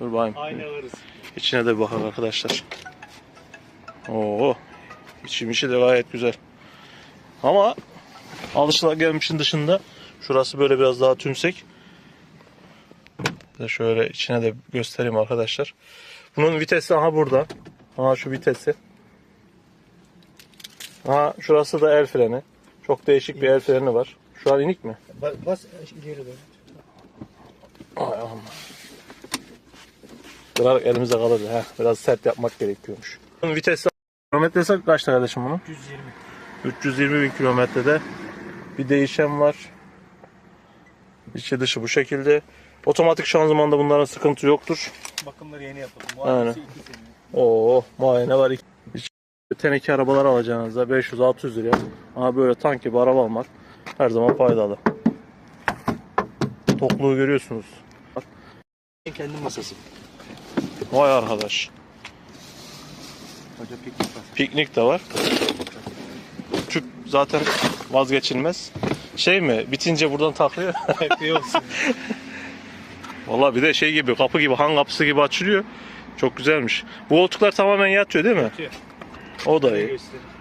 Dur bakayım. Aynı alırız. İçine de bakalım arkadaşlar. Oo. İçim içi de gayet güzel. Ama alışılagelmişin dışında şurası böyle biraz daha tümsek. De şöyle içine de göstereyim arkadaşlar. Bunun vitesi aha burada. Aha şu vitesi. Aha şurası da el freni. Çok değişik bir el freni var. Şu an inik mi? Bas, bas ileri doğru. Ay aman. Kırarak elimize kalırdı. Heh, biraz sert yapmak gerekiyormuş. Vitesi kilometresi kaçta kardeşim bunun? 120. 320 bin kilometrede bir değişen var. İçi dışı bu şekilde. Otomatik şanzımanda bunların sıkıntı yoktur. Bakımları yeni yapıldı. Aynen. Muayenesi 2 sene. Oo, muayene var. İç- Teneke arabalar alacağınızda 500-600 liraya. Ama böyle tank gibi araba almak her zaman faydalı. Tokluğu görüyorsunuz. Kendi masası. Vay arkadaş. Hoca piknik var. Piknik de var. Tüp zaten vazgeçilmez. Şey mi? Bitince buradan takıyor. Olsun. Vallahi bir de şey gibi kapı gibi han kapısı gibi açılıyor. Çok güzelmiş. Bu koltuklar tamamen yatıyor değil mi? Yatıyor. O da iyi. göstereyim.